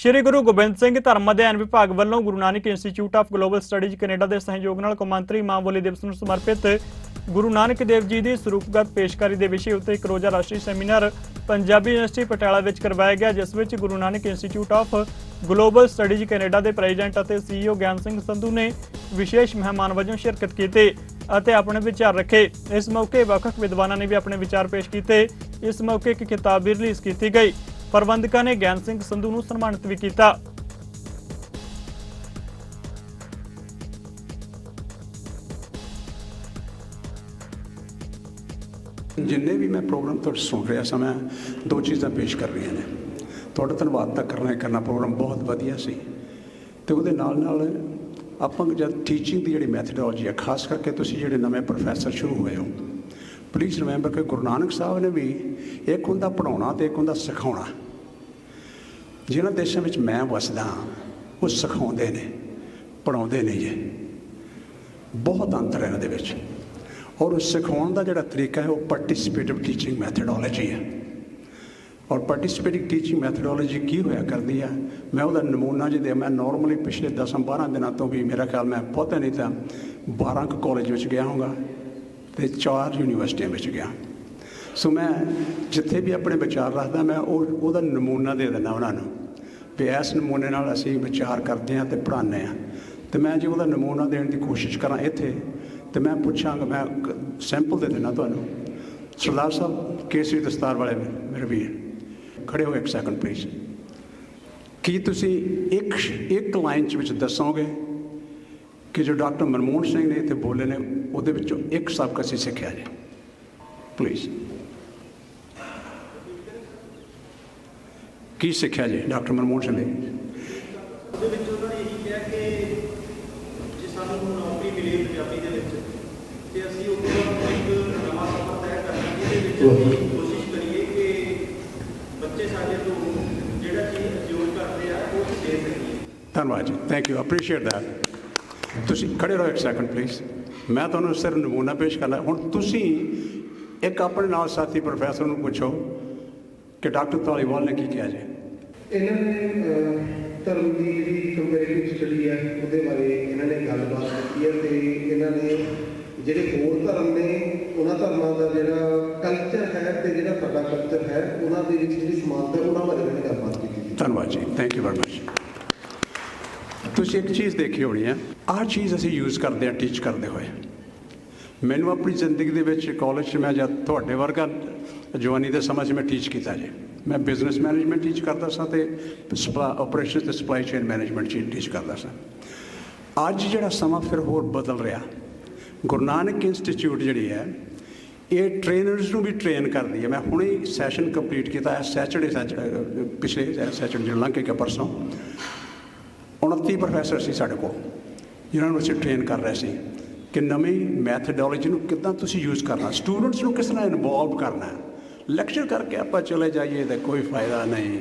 ਸ਼੍ਰੀ ਗੁਰੂ ਗੋਬਿੰਦ ਸਿੰਘ ਧਰਮ ਅਧਿਐਨ ਵਿਭਾਗ ਵੱਲੋਂ Guru Nanak institute of global studies Canada ਦੇ ਸਹਿਯੋਗ ਨਾਲ ਕੌਮਾਂਤਰੀ ਮਾਂ ਬੋਲੀ ਦਿਵਸ ਨੂੰ ਸਮਰਪਿਤ ਗੁਰੂ ਨਾਨਕ ਦੇਵ ਜੀ ਦੀ ਸਰੂਪਗਤ ਪੇਸ਼ਕਾਰੀ ਦੇ ਵਿਸ਼ੇ ਉੱਤੇ ਇੱਕ ਰੋਜ਼ਾ ਰਾਸ਼ਟਰੀ ਸੈਮੀਨਾਰ ਪੰਜਾਬੀ ਯੂਨੀਵਰਸਿਟੀ ਪਟਿਆਲਾ ਵਿੱਚ ਕਰਵਾਇਆ ਗਿਆ, ਜਿਸ ਵਿੱਚ Guru Nanak institute of global studies Canada ਦੇ ਪ੍ਰੈਜ਼ੀਡੈਂਟ ਅਤੇ ਸੀਈਓ ਗਿਆਨ ਸਿੰਘ ਸੰਧੂ ਨੇ ਵਿਸ਼ੇਸ਼ ਮਹਿਮਾਨ ਵਜੋਂ ਸ਼ਿਰਕਤ ਕੀਤੀ ਅਤੇ ਆਪਣੇ ਵਿਚਾਰ ਰੱਖੇ। ਇਸ ਮੌਕੇ ਵੱਖ-ਵੱਖ ਵਿਦਵਾਨਾਂ ਨੇ ਵੀ ਆਪਣੇ ਵਿਚਾਰ ਪੇਸ਼ ਕੀਤੇ। ਇਸ ਮੌਕੇ ਇੱਕ ਕਿਤਾਬ ਵੀ ਰਿਲੀਜ਼ ਕੀਤੀ ਗਈ। ਪ੍ਰਬੰਧਕਾਂ ਨੇ ਗਿਆਨ ਸਿੰਘ ਸੰਧੂ ਨੂੰ ਸਨਮਾਨਿਤ ਵੀ ਕੀਤਾ। ਜਿੰਨੇ ਵੀ ਮੈਂ ਪ੍ਰੋਗਰਾਮ ਤੁਹਾਡੇ ਸੁਣ ਰਿਹਾ ਸਮਾਂ ਦੋ ਚੀਜ਼ਾਂ ਪੇਸ਼ ਕਰ ਰਹੀਆਂ ਨੇ। ਤੁਹਾਡਾ ਧੰਨਵਾਦ ਤਾਂ ਕਰਨਾ ਹੀ ਕਰਨਾ, ਪ੍ਰੋਗਰਾਮ ਬਹੁਤ ਵਧੀਆ ਸੀ। ਤੇ ਉਹਦੇ ਨਾਲ ਨਾਲ ਆਪਾਂ ਜਦ ਟੀਚਿੰਗ ਦੀ ਜਿਹੜੀ ਮੈਥਡੋਲੋਜੀ ਹੈ ਖਾਸ ਕਰਕੇ ਤੁਸੀਂ ਜਿਹੜੇ ਨਵੇਂ ਪ੍ਰੋਫੈਸਰ ਸ਼ੁਰੂ ਹੋਏ ਹੋ ਪਲੀਜ਼ ਰਿਮੈਂਬਰ ਕਿ ਗੁਰੂ ਨਾਨਕ ਸਾਹਿਬ ਨੇ ਵੀ ਇੱਕ ਹੁੰਦਾ ਪੜਾਉਣਾ ਤੇ ਇੱਕ ਹੁੰਦਾ ਸਿਖਾਉਣਾ। ਜਿਨ੍ਹਾਂ ਦੇਸ਼ਾਂ ਵਿੱਚ ਮੈਂ ਵਸਦਾ ਹਾਂ, ਉਹ ਸਿਖਾਉਂਦੇ ਨੇ ਪੜਾਉਂਦੇ ਨਹੀਂ ਜੇ। ਬਹੁਤ ਅੰਤਰ ਹੈ ਇਹਨਾਂ ਦੇ ਵਿੱਚ। ਔਰ ਉਸ ਸਿਖਾਉਣ ਦਾ ਜਿਹੜਾ ਤਰੀਕਾ ਹੈ ਉਹ ਪਾਰਟਿਸਿਪੇਟਿਵ ਟੀਚਿੰਗ ਮੈਥਡੋਲੋਜੀ ਹੈ। ਔਰ ਪਾਰਟਿਸਿਪੇਟਿਵ ਟੀਚਿੰਗ ਮੈਥਡੋਲੋਜੀ ਕੀ ਹੋਇਆ ਕਰਦੀ ਹੈ ਮੈਂ ਉਹਦਾ ਨਮੂਨਾ ਜੇ ਦੇ ਮੈਂ ਨਾਰਮਲੀ ਪਿਛਲੇ 10 12 ਦਿਨਾਂ ਤੋਂ ਵੀ ਮੇਰਾ ਖਿਆਲ ਮੈਂ ਬਹੁਤੇ ਨਹੀਂ ਤਾਂ 12 ਕੁ ਕਾਲਜ ਵਿੱਚ ਗਿਆ ਹੋਊਗਾ। ਤੇ ਚਾਰ ਯੂਨੀਵਰਸਿਟੀਆਂ ਵਿੱਚ ਗਿਆ। ਸੋ ਮੈਂ ਜਿੱਥੇ ਵੀ ਆਪਣੇ ਵਿਚਾਰ ਰੱਖਦਾ, ਮੈਂ ਉਹ, ਉਹਦਾ ਨਮੂਨਾ ਦੇ ਦਿੰਦਾ ਉਹਨਾਂ ਨੂੰ ਵੀ ਇਸ ਨਮੂਨੇ ਨਾਲ ਅਸੀਂ ਵਿਚਾਰ ਕਰਦੇ ਹਾਂ ਤੇ ਪੜ੍ਹਾਉਂਦੇ ਹਾਂ। ਤੇ ਮੈਂ ਜੇ ਉਹਦਾ ਨਮੂਨਾ ਦੇਣ ਦੀ ਕੋਸ਼ਿਸ਼ ਕਰਾਂ ਇੱਥੇ, ਤੇ ਮੈਂ ਪੁੱਛਾਂਗਾ, ਮੈਂ ਸੈਂਪਲ ਦੇ ਦੇਣਾ ਤੁਹਾਨੂੰ। ਸਰਦਾਰ ਸਾਹਿਬ, ਕੇਸਰੀ ਦਸਤਾਰ ਵਾਲੇ ਮੇਰੇ ਵੀਰ, ਖੜੇ ਹੋ ਇੱਕ ਸੈਕਿੰਡ ਪਲੀਜ਼ ਕੀ ਤੁਸੀਂ ਇੱਕ ਇੱਕ ਲਾਈਨ ਚ ਵਿੱਚ ਦੱਸੋਗੇ ਕਿ ਜੋ ਡਾਕਟਰ ਮਨਮੋਹਨ ਸਿੰਘ ਨੇ ਇੱਥੇ ਬੋਲੇ ਨੇ ਉਹਦੇ ਵਿੱਚੋਂ ਇੱਕ ਸਬਕ ਅਸੀਂ ਸਿੱਖਿਆ ਜੀ। ਪਲੀਜ਼ ਕੀ ਸਿੱਖਿਆ ਜੀ ਡਾਕਟਰ ਮਨਮੋਹਨ ਸਿੰਘ ਨੇ? ਉਹਦੇ ਵਿੱਚ ਉਹਨਾਂ ਨੇ ਇਹੀ ਕਿਹਾ ਕਿ ਜੇ ਸਾਨੂੰ ਨੌਕਰੀ ਮਿਲੇ ਪੰਜਾਬੀ ਦੇ ਵਿੱਚ ਤੇ ਅਸੀਂ ਉਹ ਇੱਕ ਨਵਾਂ ਸਫ਼ਰ ਤੈਅ ਕਰਨਾ ਜਿਹਦੇ ਵਿੱਚ ਅਸੀਂ ਕੋਸ਼ਿਸ਼ ਕਰੀਏ ਕਿ ਬੱਚੇ ਸਾਡੇ ਤੋਂ ਜਿਹੜਾ ਚੀਜ਼ ਅਜਿਉਰ ਕਰਦੇ ਆ ਉਹ ਦੇ ਸਕੀਏ। ਧੰਨਵਾਦ ਜੀ। ਥੈਂਕ ਯੂ ਅਪਰੀਸ਼ੀਏਟ ਦੈਟ ਤੁਸੀਂ ਖੜੇ ਰਹੋ ਇੱਕ ਸੈਕਿੰਡ ਪਲੀਜ਼ ਮੈਂ ਤੁਹਾਨੂੰ ਸਿਰ ਨਮੂਨਾ ਪੇਸ਼ ਕਰਨਾ। ਹੁਣ ਤੁਸੀਂ ਇੱਕ ਆਪਣੇ ਨਾਲ ਸਾਥੀ ਪ੍ਰੋਫੈਸਰ ਨੂੰ ਪੁੱਛੋ ਕਿ ਡਾਕਟਰ ਧਾਲੀਵਾਲ ਨੇ ਕੀ ਕਿਹਾ ਜੀ? ਇਹਨਾਂ ਨੇ ਧਰਮ ਦੀ ਜਿਹੜੀ ਕੰਪੈਰੀਟਿਵ ਸਟੱਡੀ ਹੈ ਉਹਦੇ ਬਾਰੇ ਇਹਨਾਂ ਨੇ ਗੱਲਬਾਤ ਕੀਤੀ ਹੈ ਤੇ ਇਹਨਾਂ ਨੇ ਜਿਹੜੇ ਹੋਰ ਧਰਮ ਨੇ ਉਹਨਾਂ ਧਰਮਾਂ ਦਾ ਜਿਹੜਾ ਕਲਚਰ ਹੈ ਤੇ ਜਿਹੜਾ ਸਾਡਾ ਕਲਚਰ ਹੈ ਉਹਨਾਂ ਦੇ ਵਿੱਚ ਜਿਹੜੀ ਸਮਾਨਤਾ ਉਹਨਾਂ ਬਾਰੇ ਇਹਨਾਂ ਨੇ ਗੱਲਬਾਤ ਕੀਤੀ। ਧੰਨਵਾਦ ਜੀ। ਥੈਂਕ ਯੂ ਵੈਰੀ ਮਚ ਤੁਸੀਂ ਇੱਕ ਚੀਜ਼ ਦੇਖੀ ਹੋਣੀ ਹੈ। ਆਹ ਚੀਜ਼ ਅਸੀਂ ਯੂਜ਼ ਕਰਦੇ ਹਾਂ ਟੀਚ ਕਰਦੇ ਹੋਏ। ਮੈਨੂੰ ਆਪਣੀ ਜ਼ਿੰਦਗੀ ਦੇ ਵਿੱਚ ਕਾਲਜ 'ਚ ਮੈਂ ਜਦ ਤੁਹਾਡੇ ਵਰਗਾ ਜਵਾਨੀ ਦੇ ਸਮਾਂ 'ਚ ਮੈਂ ਟੀਚ ਕੀਤਾ ਜੀ। ਮੈਂ ਬਿਜ਼ਨਸ ਮੈਨੇਜਮੈਂਟ ਟੀਚ ਕਰਦਾ ਸਾਂ ਤੇ ਆਪਰੇਸ਼ਨ ਤੇ ਸਪਲਾਈ ਚੇਨ ਮੈਨੇਜਮੈਂਟ ਚ ਟੀਚ ਕਰਦਾ ਸਾਂ। ਅੱਜ ਜਿਹੜਾ ਸਮਾਂ ਫਿਰ ਹੋਰ ਬਦਲ ਰਿਹਾ। ਗੁਰੂ ਨਾਨਕ ਇੰਸਟੀਚਿਊਟ ਜਿਹੜੀ ਹੈ, ਇਹ ਟ੍ਰੇਨਰਸ ਨੂੰ ਵੀ ਟ੍ਰੇਨ ਕਰਦੀ ਹੈ। ਮੈਂ ਹੁਣੇ ਸੈਸ਼ਨ ਕੰਪਲੀਟ ਕੀਤਾ ਹੈ ਸੈਚਰਡੇ ਪਿਛਲੇ ਸੈਚਰਡੇ ਜਿਹੜਾ ਲੰਘ ਕੇ ਪਰਸੋਂ। 29 ਪ੍ਰੋਫੈਸਰ ਸੀ ਸਾਡੇ ਕੋਲ ਜਿਨ੍ਹਾਂ ਨੂੰ ਅਸੀਂ ਟ੍ਰੇਨ ਕਰ ਰਹੇ ਸੀ ਕਿ ਨਵੀਂ ਮੈਥਡੋਲੋਜੀ ਨੂੰ ਕਿੱਦਾਂ ਤੁਸੀਂ ਯੂਜ਼ ਕਰਨਾ ਸਟੂਡੈਂਟਸ ਨੂੰ ਕਿਸ ਤਰ੍ਹਾਂ ਇਨਵੋਲਵ ਕਰਨਾ ਲੈਕਚਰ ਕਰਕੇ ਆਪਾਂ ਚਲੇ ਜਾਈਏ ਤਾਂ ਕੋਈ ਫਾਇਦਾ ਨਹੀਂ।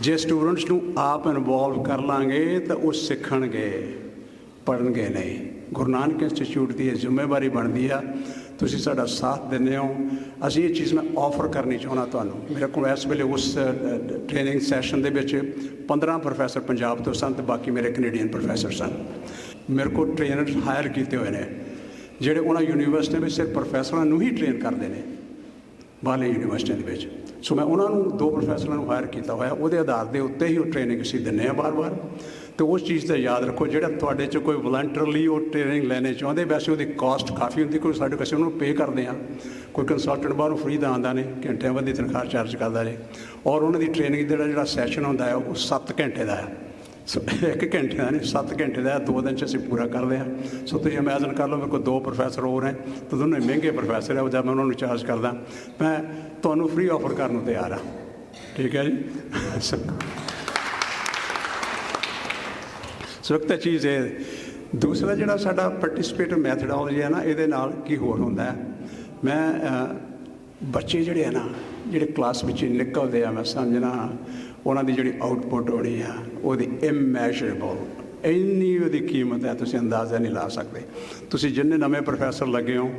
ਜੇ ਸਟੂਡੈਂਟਸ ਨੂੰ ਆਪ ਇਨਵੋਲਵ ਕਰ ਲਾਂਗੇ ਤਾਂ ਉਹ ਸਿੱਖਣਗੇ ਪੜਨਗੇ ਨਹੀਂ। ਗੁਰੂ ਨਾਨਕ ਇੰਸਟੀਚਿਊਟ ਦੀ ਇਹ ਜ਼ਿੰਮੇਵਾਰੀ ਬਣਦੀ ਆ ਤੁਸੀਂ ਸਾਡਾ ਸਾਥ ਦਿੰਦੇ ਹੋ। ਅਸੀਂ ਇਹ ਚੀਜ਼ ਮੈਂ ਆਫਰ ਕਰਨੀ ਚਾਹੁੰਦਾ ਤੁਹਾਨੂੰ। ਮੇਰੇ ਕੋਲ ਇਸ ਵੇਲੇ ਉਸ ਟ੍ਰੇਨਿੰਗ ਸੈਸ਼ਨ ਦੇ ਵਿੱਚ 15 ਪ੍ਰੋਫੈਸਰ ਪੰਜਾਬ ਤੋਂ ਸਨ ਤੇ ਬਾਕੀ ਮੇਰੇ ਕੈਨੇਡੀਅਨ ਪ੍ਰੋਫੈਸਰ ਸਨ। ਮੇਰੇ ਕੋਲ ਟ੍ਰੇਨਰ ਹਾਇਰ ਕੀਤੇ ਹੋਏ ਨੇ। ਜਿਹੜੇ ਉਹਨਾਂ ਯੂਨੀਵਰਸਿਟੀਆਂ ਵਿੱਚ ਸਿਰਫ ਪ੍ਰੋਫੈਸਰਾਂ ਨੂੰ ਹੀ ਟ੍ਰੇਨ ਕਰਦੇ ਨੇ। ਬਾਹਰਲੇ ਯੂਨੀਵਰਸਿਟੀਆਂ ਦੇ ਵਿੱਚ। ਸੋ ਮੈਂ ਉਹਨਾਂ ਨੂੰ ਦੋ ਪ੍ਰੋਫੈਸਰਾਂ ਨੂੰ ਹਾਇਰ ਕੀਤਾ ਹੋਇਆ। ਉਹਦੇ ਆਧਾਰ ਦੇ ਉੱਤੇ ਹੀ ਉਹ ਟ੍ਰੇਨਿੰਗ ਅਸੀਂ ਦਿੰਦੇ ਆ ਬਾਰ-ਬਾਰ। ਤੇ ਉਸ ਚੀਜ਼ ਦਾ ਯਾਦ ਰੱਖੋ, ਜਿਹੜਾ ਤੁਹਾਡੇ 'ਚ ਕੋਈ ਵਲੰਟਰਲੀ ਉਹ ਟ੍ਰੇਨਿੰਗ ਲੈਣੇ ਚਾਹੁੰਦੇ, ਵੈਸੇ ਉਹਦੀ ਕਾਸਟ ਕਾਫੀ ਹੁੰਦੀ ਕੋਈ ਸਾਡੇ ਕਿਸੇ ਨੂੰ ਪੇ ਕਰਦੇ ਆ ਕੋਈ ਕੰਸਲਟੈਂਟ ਬਾਹਰੋਂ ਫ੍ਰੀ ਦਾ ਆਉਂਦਾ ਨੇ ਘੰਟਿਆਂ ਬਾਅਦ ਦੀ ਤਨਖਾਹ ਚਾਰਜ ਕਰਦਾ ਜੇ। ਔਰ ਉਹਨਾਂ ਦੀ ਟ੍ਰੇਨਿੰਗ ਦਾ ਜਿਹੜਾ ਸੈਸ਼ਨ ਹੁੰਦਾ ਹੈ, ਉਹ 7 ਘੰਟੇ ਦਾ ਹੈ। ਸੋ ਇੱਕ ਘੰਟੇ ਦਾ ਨਹੀਂ 7 ਘੰਟੇ ਦਾ ਦੋ ਦਿਨ ਚ ਅਸੀਂ ਪੂਰਾ ਕਰਦੇ ਹਾਂ। ਸੋ ਤੁਸੀਂ ਇਮੇਜਿਨ ਕਰ ਲਓ, ਮੇਰੇ ਕੋਲ ਦੋ ਪ੍ਰੋਫੈਸਰ ਹੋਰ ਹੈ, ਤਾਂ ਦੋਨੋਂ ਮਹਿੰਗੇ ਪ੍ਰੋਫੈਸਰ ਹੈ ਉਹ ਜਦ ਮੈਂ ਉਹਨਾਂ ਨੂੰ ਚਾਰਜ ਕਰਦਾ, ਮੈਂ ਤੁਹਾਨੂੰ ਫ੍ਰੀ ਆਫਰ ਕਰਨ ਨੂੰ ਤਿਆਰ ਹਾਂ। ਠੀਕ ਹੈ ਜੀ? ਸੋ- ਚੀਜ਼ ਇਹ ਦੂਸਰਾ ਜਿਹੜਾ ਸਾਡਾ ਪਾਰਟਿਸਿਪੇਟਿਵ ਮੈਥਡੋਲੋਜੀ ਹੈ ਨਾ, ਇਹਦੇ ਨਾਲ ਕੀ ਹੋਰ ਹੁੰਦਾ ਹੈ? ਮੈਂ ਬੱਚੇ ਜਿਹੜੇ ਆ ਨਾ, ਜਿਹੜੇ ਕਲਾਸ ਵਿੱਚ ਨਿਕਲਦੇ ਆ, ਮੈਂ ਸਮਝਣਾ ਉਹਨਾਂ ਦੀ ਜਿਹੜੀ ਆਊਟਪੁੱਟ ਹੋਣੀ ਆ, ਉਹਦੀ ਇਮੈਜ਼ਰੇਬਲ ਇੰਨੀ ਉਹਦੀ ਕੀਮਤ ਹੈ, ਤੁਸੀਂ ਅੰਦਾਜ਼ਾ ਨਹੀਂ ਲਾ ਸਕਦੇ। ਤੁਸੀਂ ਜਿੰਨੇ ਨਵੇਂ ਪ੍ਰੋਫੈਸਰ ਲੱਗੇ ਹੋ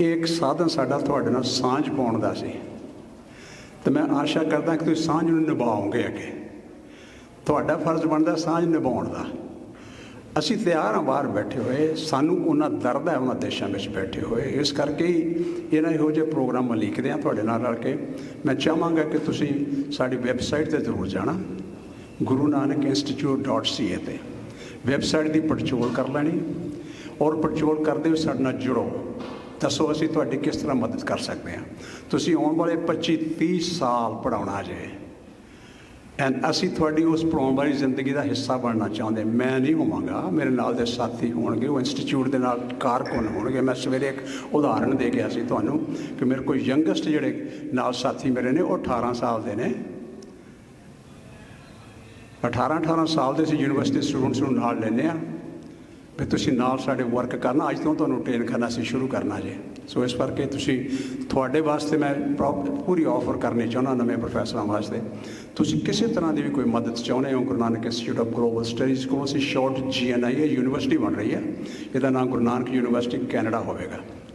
ਇਹ ਇੱਕ ਸਾਧਨ ਸਾਡਾ ਤੁਹਾਡੇ ਨਾਲ ਸਾਂਝ ਪਾਉਣ ਦਾ ਸੀ। ਤੇ ਮੈਂ ਆਸ਼ਾ ਕਰਦਾ ਕਿ ਤੁਸੀਂ ਸਾਂਝ ਨੂੰ ਨਿਭਾਓਗੇ ਅੱਗੇ। ਤੁਹਾਡਾ ਫਰਜ਼ ਬਣਦਾ ਸਾਂਝ ਨਿਭਾਉਣ ਦਾ। ਅਸੀਂ ਤਿਆਰ ਹਾਂ ਬਾਹਰ ਬੈਠੇ ਹੋਏ। ਸਾਨੂੰ ਉਹਨਾਂ ਦਰਦ ਹੈ ਉਹਨਾਂ ਦੇਸ਼ਾਂ ਵਿੱਚ ਬੈਠੇ ਹੋਏ। ਇਸ ਕਰਕੇ ਹੀ ਇਹਨਾਂ ਇਹੋ ਜਿਹੇ ਪ੍ਰੋਗਰਾਮ ਲਿਖਦੇ ਆ ਤੁਹਾਡੇ ਨਾਲ ਰਲ ਕੇ। ਮੈਂ ਚਾਹਾਂਗਾ ਕਿ ਤੁਸੀਂ ਸਾਡੀ ਵੈਬਸਾਈਟ ਤੇ ਜ਼ਰੂਰ ਜਾਣਾ। ਗੁਰੂ ਨਾਨਕ ਇੰਸਟੀਚਿਊਟ.ca ਤੇ। ਵੈਬਸਾਈਟ ਦੀ ਪੜਚੋਲ ਕਰ ਲੈਣੀ ਔਰ ਪੜਚੋਲ ਕਰਦੇ ਹੋਏ ਸਾਡੇ ਨਾਲ ਜੁੜੋ। ਦੱਸੋ ਅਸੀਂ ਤੁਹਾਡੀ ਕਿਸ ਤਰ੍ਹਾਂ ਮਦਦ ਕਰ ਸਕਦੇ ਹਾਂ। ਤੁਸੀਂ ਆਉਣ ਵਾਲੇ 25 30 ਸਾਲ ਪੜਾਉਣਾ ਜੇ। ਐਂਡ ਅਸੀਂ ਤੁਹਾਡੀ ਉਸ ਪੜਾਉਣ ਵਾਲੀ ਜ਼ਿੰਦਗੀ ਦਾ ਹਿੱਸਾ ਬਣਨਾ ਚਾਹੁੰਦੇ ਮੈਂ ਨਹੀਂ ਹੋਵਾਂਗਾ। ਮੇਰੇ ਨਾਲ ਦੇ ਸਾਥੀ ਹੋਣਗੇ। ਉਹ ਇੰਸਟੀਚਿਊਟ ਦੇ ਨਾਲ ਕਾਰਕੁਨ ਹੋਣਗੇ। ਮੈਂ ਸਵੇਰੇ ਇੱਕ ਉਦਾਹਰਣ ਦੇ ਗਿਆ ਸੀ ਤੁਹਾਨੂੰ ਕਿ ਮੇਰੇ ਕੋਈ ਯੰਗੈਸਟ ਜਿਹੜੇ ਨਾਲ ਸਾਥੀ ਮੇਰੇ ਨੇ, ਉਹ 18 ਸਾਲ ਦੇ ਨੇ। 18 18 ਸਾਲ ਦੇ ਸੀ ਯੂਨੀਵਰਸਿਟੀ ਸਟੂਡੈਂਟਸ ਨੂੰ ਨਾਲ ਲੈਂਦੇ ਆ ਵੀ ਤੁਸੀਂ ਨਾਲ ਸਾਡੇ ਵਰਕ ਕਰਨਾ। ਅੱਜ ਤੋਂ ਤੁਹਾਨੂੰ ਟ੍ਰੇਨ ਕਰਨਾ ਸੀ ਸ਼ੁਰੂ ਕਰਨਾ ਜੇ। ਸੋ ਇਸ ਕਰਕੇ ਤੁਸੀਂ ਤੁਹਾਡੇ ਵਾਸਤੇ ਮੈਂ ਪ੍ਰੋ- ਪੂਰੀ ਆਫਰ ਕਰਨੀ ਚਾਹੁੰਦਾ ਨਵੇਂ ਪ੍ਰੋਫੈਸਰਾਂ ਵਾਸਤੇ। ਤੁਸੀਂ ਕਿਸੇ ਤਰ੍ਹਾਂ ਦੀ ਵੀ ਕੋਈ ਮਦਦ ਚਾਹੁੰਦੇ ਹੋ, Guru Nanak institute of global studies ਕੋਲ, ਅਸੀਂ ਸ਼ਾਰਟ ਜੀਐਨਆਈ ਇਹ ਯੂਨੀਵਰਸਿਟੀ ਬਣ ਰਹੀ ਹੈ। ਇਹਦਾ ਨਾਮ ਗੁਰੂ ਨਾਨਕ ਯੂਨੀਵਰਸਿਟੀ ਕੈਨੇਡਾ ਹੋਵੇਗਾ।